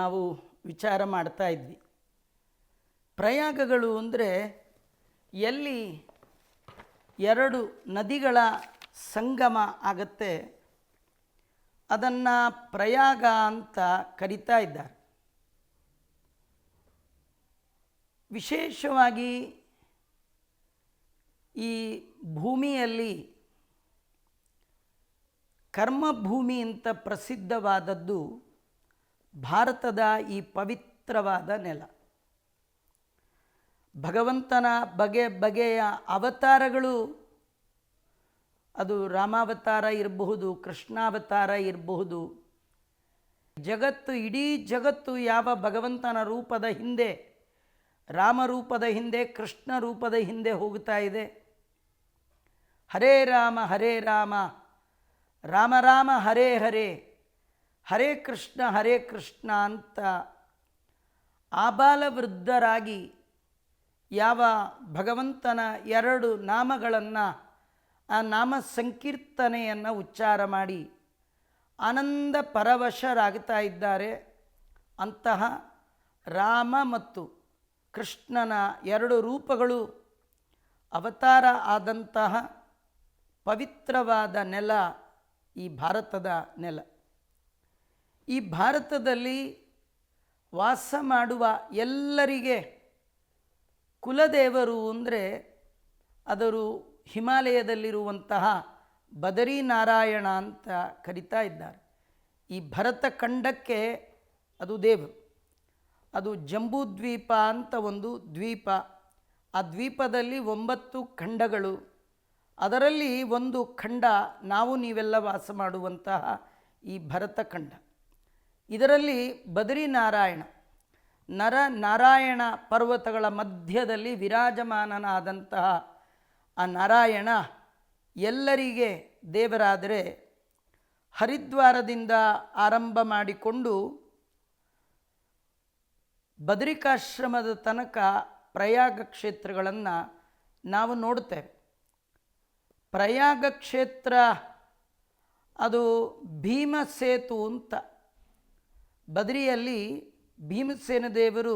ನಾವು ವಿಚಾರ ಮಾಡ್ತಾ ಇದ್ವಿ. ಪ್ರಯಾಗಗಳು ಅಂದರೆ ಎಲ್ಲಿ ಎರಡು ನದಿಗಳ ಸಂಗಮ ಆಗತ್ತೆ, ಅದನ್ನು ಪ್ರಯಾಗ ಅಂತ ಕರಿತಾ ಇದ್ದಾರೆ. ವಿಶೇಷವಾಗಿ ಈ ಭೂಮಿಯಲ್ಲಿ ಕರ್ಮಭೂಮಿ ಅಂತ ಪ್ರಸಿದ್ಧವಾದದ್ದು ಭಾರತದ ಈ ಪವಿತ್ರವಾದ ನೆಲ. ಭಗವಂತನ ಬಗೆ ಬಗೆಯ ಅವತಾರಗಳು, ಅದು ರಾಮಾವತಾರ ಇರಬಹುದು, ಕೃಷ್ಣಾವತಾರ ಇರಬಹುದು, ಜಗತ್ತು, ಇಡೀ ಜಗತ್ತು ಯಾವ ಭಗವಂತನ ರೂಪದ ಹಿಂದೆ ರಾಮರೂಪದ ಹಿಂದೆ, ಕೃಷ್ಣ ರೂಪದ ಹಿಂದೆ ಹೋಗ್ತಾ ಇದೆ. ಹರೇ ರಾಮ ಹರೇ ರಾಮ ರಾಮ ರಾಮ, ಹರೇ ಹರೇ. ಹರೇ ಕೃಷ್ಣ ಹರೇ ಕೃಷ್ಣ ಅಂತ ಆಬಾಲ ವೃದ್ಧರಾಗಿ ಯಾವ ಭಗವಂತನ ಎರಡು ನಾಮಗಳನ್ನು, ಆ ನಾಮ ಸಂಕೀರ್ತನೆಯನ್ನು ಉಚ್ಚಾರ ಮಾಡಿ ಆನಂದ ಪರವಶರಾಗ್ತಾ ಇದ್ದಾರೆ. ಅಂತಹ ರಾಮ ಮತ್ತು ಕೃಷ್ಣನ ಎರಡು ರೂಪಗಳು ಅವತಾರ ಆದಂತಹ ಪವಿತ್ರವಾದ ನೆಲ ಈ ಭಾರತದ ನೆಲ. ಈ ಭಾರತದಲ್ಲಿ ವಾಸ ಮಾಡುವ ಎಲ್ಲರಿಗೆ ಕುಲದೇವರು ಅಂದರೆ ಅದರು ಹಿಮಾಲಯದಲ್ಲಿರುವಂತಹ ಬದರಿನಾರಾಯಣ ಅಂತ ಕರಿತಾ ಇದ್ದಾರೆ. ಈ ಭರತ ಖಂಡಕ್ಕೆ ಅದು ದೇವರು. ಅದು ಜಂಬೂ ದ್ವೀಪ ಅಂತ ಒಂದು ದ್ವೀಪ. ಆ ದ್ವೀಪದಲ್ಲಿ ಒಂಬತ್ತು ಖಂಡಗಳು. ಅದರಲ್ಲಿ ಒಂದು ಖಂಡ ನಾವು ನೀವೆಲ್ಲ ವಾಸ ಮಾಡುವಂತಹ ಈ ಭರತ ಖಂಡ. ಇದರಲ್ಲಿ ಬದರಿನಾರಾಯಣ, ನರ ನಾರಾಯಣ ಪರ್ವತಗಳ ಮಧ್ಯದಲ್ಲಿ ವಿರಾಜಮಾನನಾದಂತಹ ಆ ನಾರಾಯಣ ಎಲ್ಲರಿಗೆ ದೇವರಾದರೆ ಹರಿದ್ವಾರದಿಂದ ಆರಂಭ ಮಾಡಿಕೊಂಡು ಬದರಿಕಾಶ್ರಮದ ತನಕ ಪ್ರಯಾಗ ಕ್ಷೇತ್ರಗಳನ್ನು ನಾವು ನೋಡ್ತೇವೆ ಪ್ರಯಾಗ ಕ್ಷೇತ್ರ ಅದು ಭೀಮಸೇತು ಅಂತ. ಬದರಿಯಲ್ಲಿ ಭೀಮಸೇನ ದೇವರು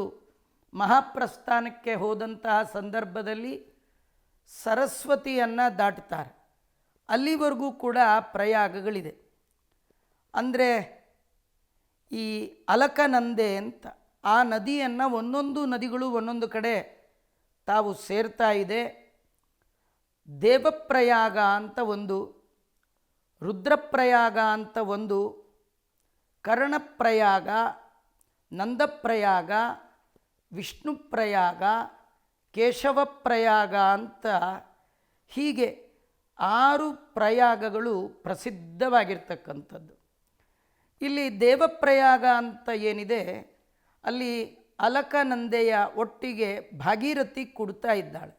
ಮಹಾಪ್ರಸ್ಥಾನಕ್ಕೆ ಹೋದಂತಹ ಸಂದರ್ಭದಲ್ಲಿ ಸರಸ್ವತಿಯನ್ನು ದಾಟ್ತಾರೆ. ಅಲ್ಲಿವರೆಗೂ ಕೂಡ ಪ್ರಯಾಗಗಳಿದೆ. ಅಂದರೆ ಈ ಅಲಕನಂದೆ ಅಂತ ಆ ನದಿಯನ್ನು ಒಂದೊಂದು ನದಿಗಳು ಒಂದೊಂದು ಕಡೆ ತಾವು ಸೇರ್ತಾ ಇದೆ. ದೇವಪ್ರಯಾಗ ಅಂತ ಒಂದು, ರುದ್ರಪ್ರಯಾಗ ಅಂತ ಒಂದು ಕರ್ಣಪ್ರಯಾಗ, ನಂದಪ್ರಯಾಗ, ವಿಷ್ಣುಪ್ರಯಾಗ, ಕೇಶವಪ್ರಯಾಗ ಅಂತ ಹೀಗೆ ಆರು ಪ್ರಯಾಗಗಳು ಪ್ರಸಿದ್ಧವಾಗಿರ್ತಕ್ಕಂಥದ್ದು. ಇಲ್ಲಿ ದೇವಪ್ರಯಾಗ ಅಂತ ಏನಿದೆ, ಅಲ್ಲಿ ಅಲಕನಂದೆಯ ಒಟ್ಟಿಗೆ ಭಾಗೀರಥಿ ಕೊಡ್ತಾ ಇದ್ದಾಳೆ.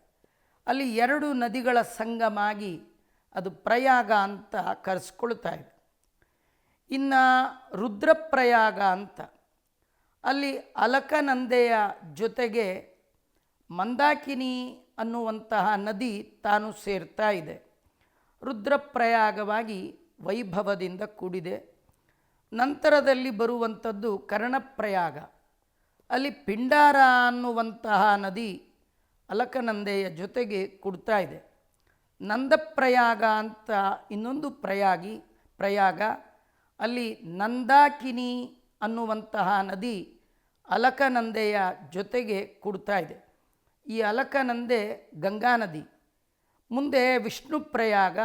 ಅಲ್ಲಿ ಎರಡು ನದಿಗಳ ಸಂಗಮಾಗಿ ಅದು ಪ್ರಯಾಗ ಅಂತ ಕರೆಸ್ಕೊಳ್ತಾ ಇದೆ. ಇನ್ನು ರುದ್ರಪ್ರಯಾಗ ಅಂತ. ಅಲ್ಲಿ ಅಲಕನಂದೆಯ ಜೊತೆಗೆ ಮಂದಾಕಿನಿ ಅನ್ನುವಂತಹ ನದಿ ತಾನು ಸೇರ್ತಾ ಇದೆ. ರುದ್ರಪ್ರಯಾಗವಾಗಿ ವೈಭವದಿಂದ ಕೂಡಿದೆ. ನಂತರದಲ್ಲಿ ಬರುವಂಥದ್ದು ಕರ್ಣಪ್ರಯಾಗ. ಅಲ್ಲಿ ಪಿಂಡಾರ ಅನ್ನುವಂತಹ ನದಿ ಅಲಕನಂದೆಯ ಜೊತೆಗೆ ಕುಡ್ತಾ ಇದೆ. ನಂದಪ್ರಯಾಗ ಅಂತ ಇನ್ನೊಂದು ಪ್ರಯಾಗಿ ಪ್ರಯಾಗ ಅಲ್ಲಿ ನಂದಾಕಿನಿ ಅನ್ನುವಂತಹ ನದಿ ಅಲಕನಂದೆಯ ಜೊತೆಗೆ ಕೊಡ್ತಾ ಇದೆ. ಈ ಅಲಕನಂದೆ ಗಂಗಾ ನದಿ. ಮುಂದೆ ವಿಷ್ಣು ಪ್ರಯಾಗ,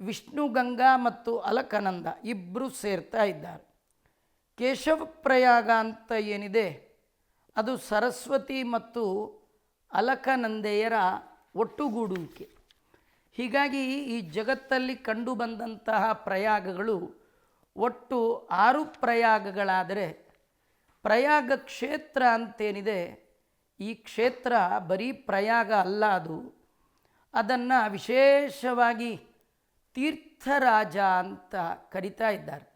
ವಿಷ್ಣು ಗಂಗಾ ಮತ್ತು ಅಲಕನಂದ ಇಬ್ಬರು ಸೇರ್ತಾ ಇದ್ದಾರೆ. ಕೇಶವ ಪ್ರಯಾಗ ಅಂತ ಏನಿದೆ? ಅದು ಸರಸ್ವತಿ ಮತ್ತು ಅಲಕನಂದೆಯರ ಒಟ್ಟುಗೂಡುವಿಕೆ. ಹೀಗಾಗಿ ಈ ಜಗತ್ತಲ್ಲಿ ಕಂಡುಬಂದಂತಹ ಪ್ರಯಾಗಗಳು ಒಟ್ಟು ಆರು ಪ್ರಯಾಗಗಳಾದರೆ ಪ್ರಯಾಗ ಕ್ಷೇತ್ರ ಅಂತೇನಿದೆ, ಈ ಕ್ಷೇತ್ರ ಬರೀ ಪ್ರಯಾಗ ಅಲ್ಲ ಅದು. ಅದನ್ನು ವಿಶೇಷವಾಗಿ ತೀರ್ಥರಾಜ ಅಂತ ಕರಿತಾ ಇದ್ದಾರೆ.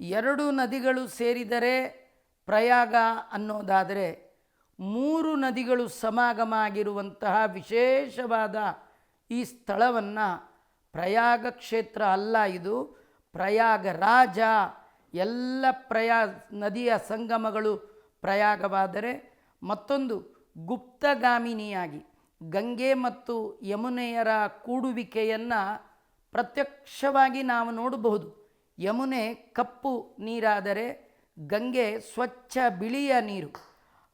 ಎರಡು ನದಿಗಳು ಸೇರಿದರೆ ಪ್ರಯಾಗ ಅನ್ನೋದಾದರೆ ಮೂರು ನದಿಗಳು ಸಮಾಗಮ ಆಗಿರುವಂತಹ ವಿಶೇಷವಾದ ಈ ಸ್ಥಳವನ್ನು ಪ್ರಯಾಗ ಕ್ಷೇತ್ರ ಅಲ್ಲ ಇದು. ಪ್ರಯಾಗ ರಾಜ, ಎಲ್ಲ ಪ್ರಯಾ, ನದಿಯ ಸಂಗಮಗಳು ಪ್ರಯಾಗವಾದರೆ ಮತ್ತೊಂದು ಗುಪ್ತಗಾಮಿನಿಯಾಗಿ, ಗಂಗೆ ಮತ್ತು ಯಮುನೆಯರ ಕೂಡುವಿಕೆಯನ್ನು ಪ್ರತ್ಯಕ್ಷವಾಗಿ ನಾವು ನೋಡಬಹುದು. ಯಮುನೆ ಕಪ್ಪು ನೀರಾದರೆ ಗಂಗೆ ಸ್ವಚ್ಛ ಬಿಳಿಯ ನೀರು.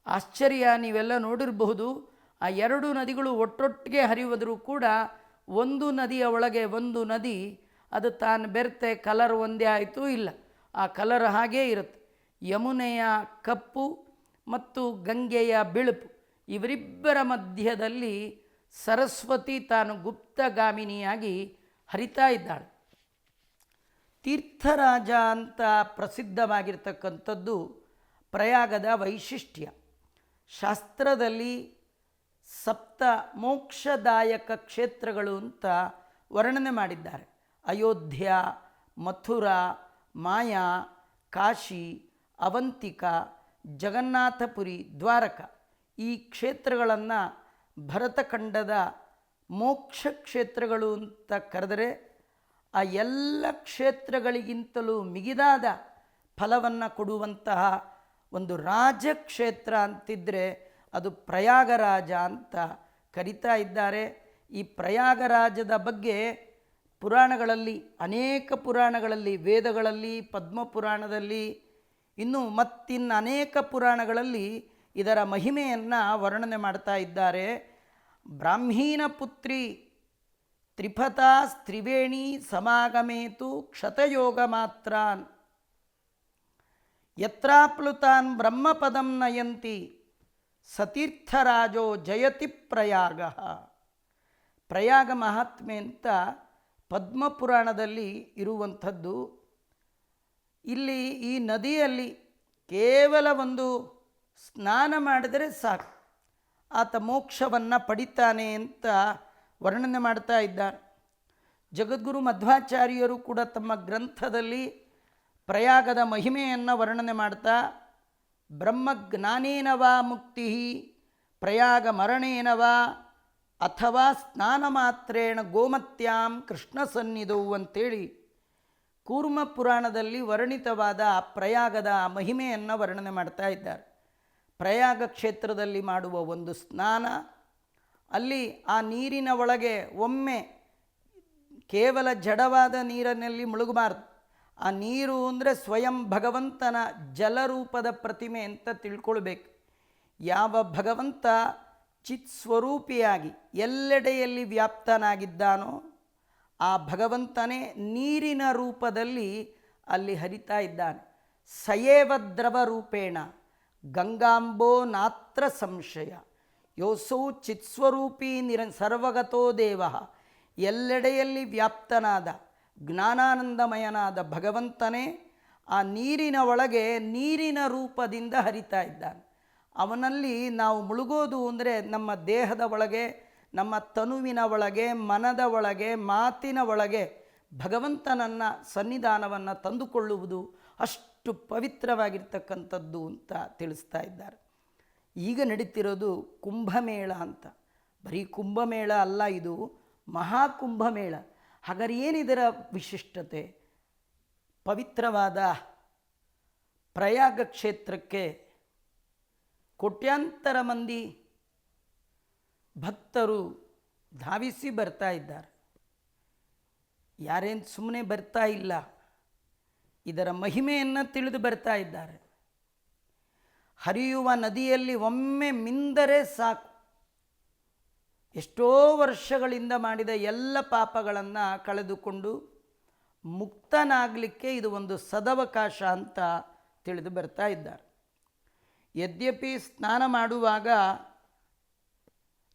ಆಶ್ಚರ್ಯ, ನೀವೆಲ್ಲ ನೋಡಿರಬಹುದು, ಆ ಎರಡು ನದಿಗಳು ಒಟ್ಟೊಟ್ಟಿಗೆ ಹರಿಯುವುದರೂ ಕೂಡ ಒಂದು ನದಿಯ ಒಳಗೆ ಒಂದು ನದಿ ಅದು ತಾನು ಬೆರ್ತೆ ಕಲರ್ ಒಂದೇ ಆಯಿತು ಇಲ್ಲ. ಆ ಕಲರ್ ಹಾಗೇ ಇರುತ್ತೆ. ಯಮುನೆಯ ಕಪ್ಪು ಮತ್ತು ಗಂಗೆಯ ಬಿಳುಪು ಇವರಿಬ್ಬರ ಮಧ್ಯದಲ್ಲಿ ಸರಸ್ವತಿ ತಾನು ಗುಪ್ತಗಾಮಿನಿಯಾಗಿ ಹರಿತಾ ಇದ್ದಾಳೆ. ತೀರ್ಥರಾಜ ಅಂತ ಪ್ರಸಿದ್ಧವಾಗಿರ್ತಕ್ಕಂಥದ್ದು ಪ್ರಯಾಗದ ವೈಶಿಷ್ಟ್ಯ. ಶಾಸ್ತ್ರದಲ್ಲಿ ಸಪ್ತ ಮೋಕ್ಷದಾಯಕ ಕ್ಷೇತ್ರಗಳು ಅಂತ ವರ್ಣನೆ ಮಾಡಿದ್ದಾರೆ. ಅಯೋಧ್ಯ, ಮಥುರಾ, ಮಾಯಾ, ಕಾಶಿ, ಅವಂತಿಕ, ಜಗನ್ನಾಥಪುರಿ, ದ್ವಾರಕ ಈ ಕ್ಷೇತ್ರಗಳನ್ನು ಭರತಖಂಡದ ಮೋಕ್ಷ ಕ್ಷೇತ್ರಗಳು ಅಂತ ಕರೆದರೆ ಆ ಎಲ್ಲ ಕ್ಷೇತ್ರಗಳಿಗಿಂತಲೂ ಮಿಗಿದಾದ ಫಲವನ್ನು ಕೊಡುವಂತಹ ಒಂದು ರಾಜಕ್ಷೇತ್ರ ಅಂತಿದ್ದರೆ ಅದು ಪ್ರಯಾಗರಾಜ ಅಂತ ಕರಿತಾ ಇದ್ದಾರೆ. ಈ ಪ್ರಯಾಗರಾಜದ ಬಗ್ಗೆ ಪುರಾಣಗಳಲ್ಲಿ, ಅನೇಕ ಪುರಾಣಗಳಲ್ಲಿ, ವೇದಗಳಲ್ಲಿ ಪದ್ಮ ಪುರಾಣದಲ್ಲಿ ಇನ್ನು ಮತ್ತಿನ್ನು ಅನೇಕ ಪುರಾಣಗಳಲ್ಲಿ ಇದರ ಮಹಿಮೆಯನ್ನು ವರ್ಣನೆ ಮಾಡ್ತಾ ಇದ್ದಾರೆ. ಬ್ರಾಹ್ಮೀನ ಪುತ್ರಿ ತ್ರಿಪಥಾ ತ್ರಿವೇಣಿ ಸಮಾಗಮೇತು ಕ್ಷತಯೋಗ ಮಾತ್ರಾನ್. ಯತ್ರಾಪ್ಲುತಾನ್ ಬ್ರಹ್ಮಪದಂ ನಯಂತಿ ಸತೀರ್ಥರಾಜೋ ಜಯತಿ ಪ್ರಯಾಗ. ಪ್ರಯಾಗ ಮಹಾತ್ಮೆ ಅಂತ ಪದ್ಮಪುರಾಣದಲ್ಲಿ ಇರುವಂಥದ್ದು. ಇಲ್ಲಿ ಈ ನದಿಯಲ್ಲಿ ಕೇವಲ ಒಂದು ಸ್ನಾನ ಮಾಡಿದರೆ ಸಾಕು. ಆತ ಮೋಕ್ಷವನ್ನು ಪಡಿತಾನೆ ಅಂತ ವರ್ಣನೆ ಮಾಡ್ತಾ ಇದ್ದಾರೆ. ಜಗದ್ಗುರು ಮಧ್ವಾಚಾರ್ಯರು ಕೂಡ ತಮ್ಮ ಗ್ರಂಥದಲ್ಲಿ ಪ್ರಯಾಗದ ಮಹಿಮೆಯನ್ನು ವರ್ಣನೆ ಮಾಡ್ತಾ, ಬ್ರಹ್ಮಜ್ಞಾನೇನವಾ ಮುಕ್ತಿ ಪ್ರಯಾಗ ಮರಣೇನವಾ ಅಥವಾ ಸ್ನಾನ ಮಾತ್ರೇಣ ಗೋಮತ್ಯಾಂ ಕೃಷ್ಣ ಸನ್ನಿಧವು ಅಂತೇಳಿ ಕೂರ್ಮ ಪುರಾಣದಲ್ಲಿ ವರ್ಣಿತವಾದ ಪ್ರಯಾಗದ ಮಹಿಮೆಯನ್ನು ವರ್ಣನೆ ಮಾಡ್ತಾ ಇದ್ದಾರೆ. ಪ್ರಯಾಗ ಕ್ಷೇತ್ರದಲ್ಲಿ ಮಾಡುವ ಒಂದು ಸ್ನಾನ, ಅಲ್ಲಿ ಆ ನೀರಿನ ಒಳಗೆ ಒಮ್ಮೆ ಕೇವಲ ಜಡವಾದ ನೀರಿನಲ್ಲಿ ಮುಳುಗಬಾರ್ದು. ಆ ನೀರು ಅಂದರೆ ಸ್ವಯಂ ಭಗವಂತನ ಜಲರೂಪದ ಪ್ರತಿಮೆ ಅಂತ ತಿಳ್ಕೊಳ್ಬೇಕು. ಯಾವ ಭಗವಂತ ಚಿತ್ ಸ್ವರೂಪಿಯಾಗಿ ಎಲ್ಲೆಡೆಯಲ್ಲಿ ವ್ಯಾಪ್ತನಾಗಿದ್ದಾನೋ, ಆ ಭಗವಂತನೇ ನೀರಿನ ರೂಪದಲ್ಲಿ ಅಲ್ಲಿ ಹರಿತಾ ಇದ್ದಾನೆ. ಸಯೇವ ದ್ರವ ರೂಪೇಣ, ಗಂಗಾಂಬೋ ನಾತ್ರ ಸಂಶಯ, ಯೋಸೌ ಚಿತ್ಸ್ವರೂಪಿ ನಿರ ಸರ್ವಗತೋ ದೇವ, ಎಲ್ಲೆಡೆಯಲ್ಲಿ ವ್ಯಾಪ್ತನಾದ ಜ್ಞಾನಾನಂದಮಯನಾದ ಭಗವಂತನೇ ಆ ನೀರಿನ ಒಳಗೆ ನೀರಿನ ರೂಪದಿಂದ ಹರಿತಾ ಇದ್ದಾನೆ. ಅವನಲ್ಲಿ ನಾವು ಮುಳುಗೋದು ಅಂದರೆ ನಮ್ಮ ದೇಹದ ಒಳಗೆ, ನಮ್ಮ ತನುವಿನ ಒಳಗೆ, ಮನದ ಒಳಗೆ, ಮಾತಿನ ಒಳಗೆ ಭಗವಂತನನ್ನು ಸನ್ನಿಧಾನವನ್ನು ತಂದುಕೊಳ್ಳುವುದು ಅಷ್ಟು ಪವಿತ್ರವಾಗಿರ್ತಕ್ಕಂಥದ್ದು ಅಂತ ತಿಳಿಸ್ತಾ ಇದ್ದಾರೆ. ಈಗ ನಡೀತಿರೋದು ಕುಂಭಮೇಳ ಅಂತ. ಬರೀ ಕುಂಭಮೇಳ ಅಲ್ಲ ಇದು, ಮಹಾಕುಂಭಮೇಳ. ಹಾಗಾದ್ರೆ ಏನಿದರ ವಿಶಿಷ್ಟತೆ? ಪವಿತ್ರವಾದ ಪ್ರಯಾಗ ಕ್ಷೇತ್ರಕ್ಕೆ ಕೋಟ್ಯಾಂತರ ಮಂದಿ ಭಕ್ತರು ಧಾವಿಸಿ ಬರ್ತಾ ಇದ್ದಾರೆ. ಯಾರೇನು ಸುಮ್ಮನೆ ಬರ್ತಾ ಇಲ್ಲ, ಇದರ ಮಹಿಮೆಯನ್ನು ತಿಳಿದು ಬರ್ತಾ ಇದ್ದಾರೆ. ಹರಿಯುವ ನದಿಯಲ್ಲಿ ಒಮ್ಮೆ ಮಿಂದರೆ ಸಾಕು. ಎಷ್ಟೋ ವರ್ಷಗಳಿಂದ ಮಾಡಿದ ಎಲ್ಲ ಪಾಪಗಳನ್ನು ಕಳೆದುಕೊಂಡು ಮುಕ್ತನಾಗಲಿಕ್ಕೆ ಇದು ಒಂದು ಸದವಕಾಶ ಅಂತ ತಿಳಿದು ಬರ್ತಾ ಇದ್ದಾರೆ. ಯದ್ಯಪಿ ಸ್ನಾನ ಮಾಡುವಾಗ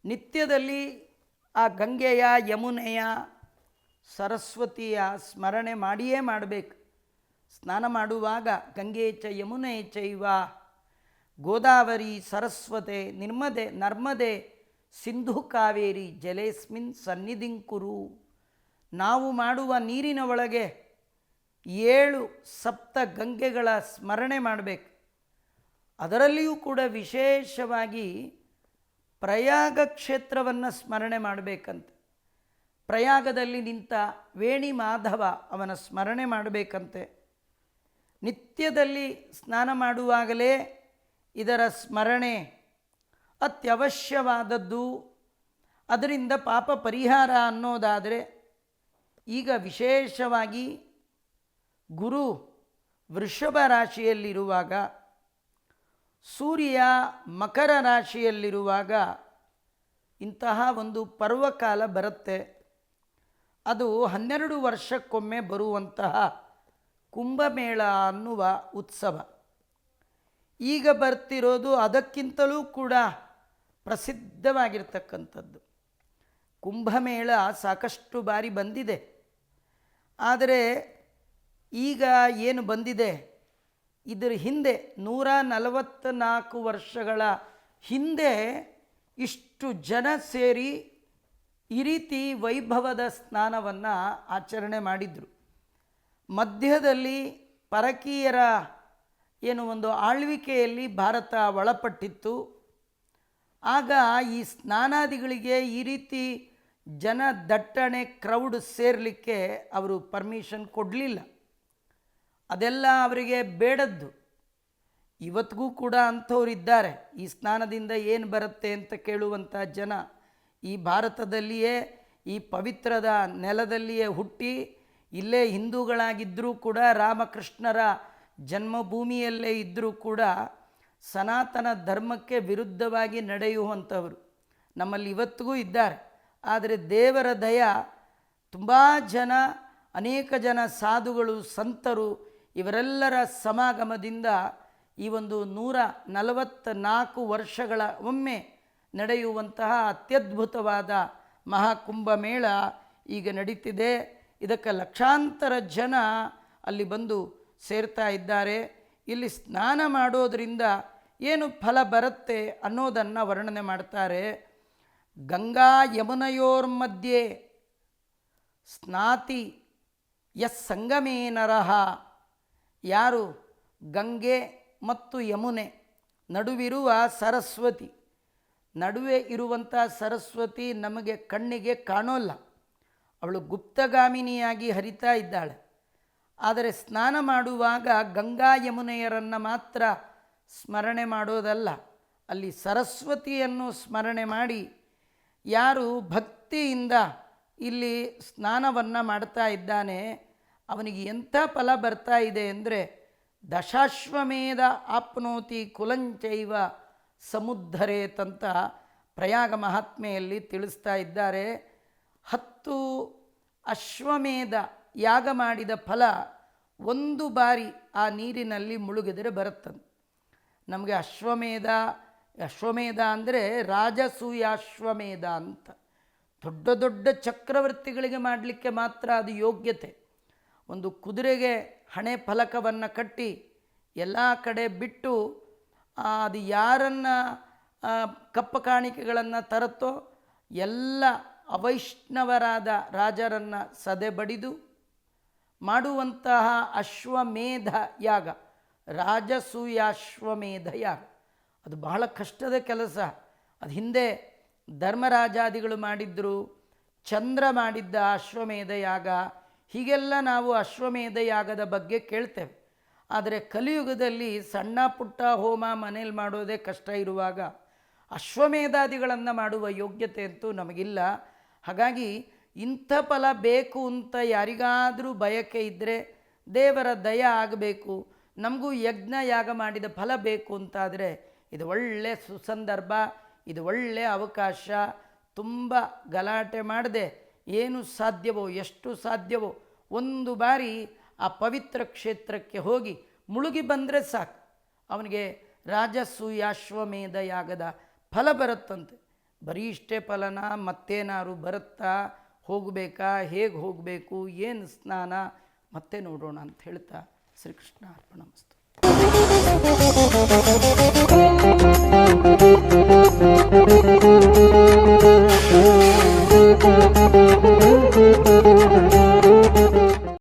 ನಿತ್ಯದಲ್ಲಿ ಆ ಗಂಗೆಯ ಯಮುನೆಯ ಸರಸ್ವತಿಯ ಸ್ಮರಣೆ ಮಾಡಿಯೇ ಮಾಡಬೇಕು. ಸ್ನಾನ ಮಾಡುವಾಗ ಗಂಗೆ ಚ ಯಮುನೆ ಚೈವ, ಗೋದಾವರಿ ಸರಸ್ವತೆ ನಿರ್ಮದೆ, ನರ್ಮದೆ, ಸಿಂಧು ಕಾವೇರಿ ಜಲೇಸ್ಮಿನ್ ಸನ್ನಿಧಿಂಕುರು. ನಾವು ಮಾಡುವ ನೀರಿನ ಒಳಗೆ ಏಳು ಸಪ್ತ ಗಂಗೆಗಳ ಸ್ಮರಣೆ ಮಾಡಬೇಕು. ಅದರಲ್ಲಿಯೂ ಕೂಡ ವಿಶೇಷವಾಗಿ ಪ್ರಯಾಗ ಕ್ಷೇತ್ರವನ್ನು ಸ್ಮರಣೆ ಮಾಡಬೇಕಂತೆ. ಪ್ರಯಾಗದಲ್ಲಿ ನಿಂತ ವೇಣಿ ಮಾಧವ ಅವನ ಸ್ಮರಣೆ ಮಾಡಬೇಕಂತೆ. ನಿತ್ಯದಲ್ಲಿ ಸ್ನಾನ ಮಾಡುವಾಗಲೇ ಇದರ ಸ್ಮರಣೆ ಅತ್ಯವಶ್ಯವಾದದ್ದು. ಅದರಿಂದ ಪಾಪ ಪರಿಹಾರ ಅನ್ನೋದಾದರೆ ಈಗ ವಿಶೇಷವಾಗಿ ಗುರು ವೃಷಭ ರಾಶಿಯಲ್ಲಿರುವಾಗ ಸೂರ್ಯ ಮಕರ ರಾಶಿಯಲ್ಲಿರುವಾಗ ಇಂತಹ ಒಂದು ಪರ್ವಕಾಲ ಬರುತ್ತೆ. ಅದು ಹನ್ನೆರಡು ವರ್ಷಕ್ಕೊಮ್ಮೆ ಬರುವಂತಹ ಕುಂಭಮೇಳ ಅನ್ನುವ ಉತ್ಸವ. ಈಗ ಬರ್ತಿರೋದು ಅದಕ್ಕಿಂತಲೂ ಕೂಡ ಪ್ರಸಿದ್ಧವಾಗಿರ್ತಕ್ಕಂಥದ್ದು. ಕುಂಭಮೇಳ ಸಾಕಷ್ಟು ಬಾರಿ ಬಂದಿದೆ. ಆದರೆ ಈಗ ಏನು ಬಂದಿದೆ? ಇದರ ಹಿಂದೆ ನೂರ ನಲವತ್ತ್ನಾಲ್ಕು ವರ್ಷಗಳ ಹಿಂದೆ ಇಷ್ಟು ಜನ ಸೇರಿ ಈ ರೀತಿ ವೈಭವದ ಸ್ನಾನವನ್ನು ಆಚರಣೆ ಮಾಡಿದರು. ಮಧ್ಯದಲ್ಲಿ ಪರಕೀಯರ ಏನು ಒಂದು ಆಳ್ವಿಕೆಯಲ್ಲಿ ಭಾರತ ಒಳಪಟ್ಟಿತ್ತು. ಆಗ ಈ ಸ್ನಾನಾದಿಗಳಿಗೆ ಈ ರೀತಿ ಜನ ದಟ್ಟಣೆ ಕ್ರೌಡ್ ಸೇರಲಿಕ್ಕೆ ಅವರು ಪರ್ಮಿಷನ್ ಕೊಡಲಿಲ್ಲ. ಅದೆಲ್ಲ ಅವರಿಗೆ ಬೇಡದ್ದು. ಇವತ್ತಿಗೂ ಕೂಡ ಅಂಥವ್ರಿದ್ದಾರೆ. ಈ ಸ್ನಾನದಿಂದ ಏನು ಬರುತ್ತೆ ಅಂತ ಕೇಳುವಂಥ ಜನ ಈ ಭಾರತದಲ್ಲಿಯೇ, ಈ ಪವಿತ್ರದ ನೆಲದಲ್ಲಿಯೇ ಹುಟ್ಟಿ, ಇಲ್ಲೇ ಹಿಂದೂಗಳಾಗಿದ್ದರೂ ಕೂಡ, ರಾಮಕೃಷ್ಣರ ಜನ್ಮಭೂಮಿಯಲ್ಲೇ ಇದ್ದರೂ ಕೂಡ ಸನಾತನ ಧರ್ಮಕ್ಕೆ ವಿರುದ್ಧವಾಗಿ ನಡೆಯುವಂಥವರು. ನಮ್ಮಲ್ಲಿ ಇವತ್ತಿಗೂ ಇದ್ದಾರೆ. ಆದರೆ ದೇವರ ದಯ ತುಂಬ ಜನ, ಅನೇಕ ಜನ ಸಾಧುಗಳು, ಸಂತರು ಇವರೆಲ್ಲರ ಸಮಾಗಮದಿಂದ ಈ ಒಂದು ನೂರ ನಲವತ್ತ ನಾಲ್ಕು ವರ್ಷಗಳ ಒಮ್ಮೆ ನಡೆಯುವಂತಹ ಅತ್ಯದ್ಭುತವಾದ ಮಹಾಕುಂಭಮೇಳ ಈಗ ನಡೀತಿದೆ. ಇದಕ್ಕೆ ಲಕ್ಷಾಂತರ ಜನ ಅಲ್ಲಿ ಬಂದು ಸೇರ್ತಾ ಇದ್ದಾರೆ. ಇಲ್ಲಿ ಸ್ನಾನ ಮಾಡೋದರಿಂದ ಏನು ಫಲ ಬರುತ್ತೆ ಅನ್ನೋದನ್ನು ವರ್ಣನೆ ಮಾಡ್ತಾರೆ. ಗಂಗಾ ಯಮುನಯೋರ್ಮಧ್ಯೆ ಸ್ನಾತಿ ಯಸ್ ಸಂಗಮೇ ನರಹ ಯಾರು? ಗಂಗೆ ಮತ್ತು ಯಮುನೆ. ನಡುವಿರುವ ಸರಸ್ವತಿ. ನಡುವೆ ಇರುವಂಥ ಸರಸ್ವತಿ ನಮಗೆ ಕಣ್ಣಿಗೆ ಕಾಣೋಲ್ಲ. ಅವಳು ಗುಪ್ತಗಾಮಿನಿಯಾಗಿ ಹರಿತಾ ಇದ್ದಾಳೆ. ಆದರೆ ಸ್ನಾನ ಮಾಡುವಾಗ ಗಂಗಾ ಯಮುನೆಯರನ್ನು ಮಾತ್ರ ಸ್ಮರಣೆ ಮಾಡೋದಲ್ಲ. ಅಲ್ಲಿ ಸರಸ್ವತಿಯನ್ನು ಸ್ಮರಣೆ ಮಾಡಿ ಯಾರು ಭಕ್ತಿಯಿಂದ ಇಲ್ಲಿ ಸ್ನಾನವನ್ನು ಮಾಡ್ತಾ ಇದ್ದಾನೆ ಅವನಿಗೆ ಎಂಥ ಫಲ ಬರ್ತಾ ಇದೆ ಅಂದರೆ ದಶಾಶ್ವಮೇಧ ಆಪ್ನೋತಿ ಕುಲಂಚೈವ ಸಮುದ್ಧರೇತಂತ ಪ್ರಯಾಗ ಮಹಾತ್ಮೆಯಲ್ಲಿ ತಿಳಿಸ್ತಾ ಇದ್ದಾರೆ. ಹತ್ತು ಅಶ್ವಮೇಧ ಯಾಗ ಮಾಡಿದ ಫಲ ಒಂದು ಬಾರಿ ಆ ನೀರಿನಲ್ಲಿ ಮುಳುಗಿದರೆ ಬರುತ್ತಂತೆ. ನಮಗೆ ಅಶ್ವಮೇಧ ಅಶ್ವಮೇಧ ಅಂದರೆ ರಾಜಸೂಯಾಶ್ವಮೇಧ ಅಂತ. ದೊಡ್ಡ ದೊಡ್ಡ ಚಕ್ರವರ್ತಿಗಳಿಗೆ ಮಾಡಲಿಕ್ಕೆ ಮಾತ್ರ ಅದು ಯೋಗ್ಯತೆ. ಒಂದು ಕುದುರೆಗೆ ಹಣೆ ಫಲಕವನ್ನು ಕಟ್ಟಿ ಎಲ್ಲ ಕಡೆ ಬಿಟ್ಟು ಅದು ಯಾರನ್ನು ಕಪ್ಪ ಕಾಣಿಕೆಗಳನ್ನು ತರುತ್ತೋ ಎಲ್ಲ ಅವೈಷ್ಣವರಾದ ರಾಜರನ್ನು ಸದೆ ಬಡಿದು ಮಾಡುವಂತಹ ಅಶ್ವಮೇಧ ಯಾಗ, ರಾಜಸೂಯಾಶ್ವಮೇಧ ಯಾಗ. ಅದು ಬಹಳ ಕಷ್ಟದ ಕೆಲಸ. ಅದು ಹಿಂದೆ ಧರ್ಮರಾಜಾದಿಗಳು ಮಾಡಿದ್ದರು ಚಂದ್ರ ಮಾಡಿದ್ದ ಅಶ್ವಮೇಧ ಯಾಗ ಹೀಗೆಲ್ಲ ನಾವು ಅಶ್ವಮೇಧ ಯಾಗದ ಬಗ್ಗೆ ಕೇಳ್ತೇವೆ. ಆದರೆ ಕಲಿಯುಗದಲ್ಲಿ ಸಣ್ಣ ಪುಟ್ಟ ಹೋಮ ಮನೇಲಿ ಮಾಡೋದೇ ಕಷ್ಟ ಇರುವಾಗ ಅಶ್ವಮೇಧಾದಿಗಳನ್ನು ಮಾಡುವ ಯೋಗ್ಯತೆ ಅಂತೂ ನಮಗಿಲ್ಲ. ಹಾಗಾಗಿ ಇಂಥ ಫಲ ಬೇಕು ಅಂತ ಯಾರಿಗಾದರೂ ಬಯಕೆ ಇದ್ದರೆ ದೇವರ ದಯ ಆಗಬೇಕು, ನಮಗೂ ಯಜ್ಞ ಯಾಗ ಮಾಡಿದ ಫಲ ಬೇಕು ಅಂತಾದರೆ ಇದು ಒಳ್ಳೆ ಸುಸಂದರ್ಭ, ಇದು ಒಳ್ಳೆಯ ಅವಕಾಶ, ತುಂಬ ಗಲಾಟೆ ಮಾಡದೆ ಏನು ಸಾಧ್ಯವೋ, ಎಷ್ಟು ಸಾಧ್ಯವೋ ಒಂದು ಬಾರಿ ಆ ಪವಿತ್ರ ಕ್ಷೇತ್ರಕ್ಕೆ ಹೋಗಿ ಮುಳುಗಿ ಬಂದರೆ ಸಾಕು. ಅವನಿಗೆ ರಾಜಸೂಯಾಶ್ವಮೇಧ ಯಾಗದ ಫಲ ಬರುತ್ತಂತೆ. ಬರೀ ಇಷ್ಟೇ ಫಲನ? ಮತ್ತೇನಾರು ಬರುತ್ತಾ? ಹೋಗಬೇಕಾ? ಹೇಗೆ ಹೋಗಬೇಕು? ಏನು ಸ್ನಾನ? ಮತ್ತೆ ನೋಡೋಣ ಅಂತ ಹೇಳ್ತಾ ಶ್ರೀಕೃಷ್ಣ ಅರ್ಪಣ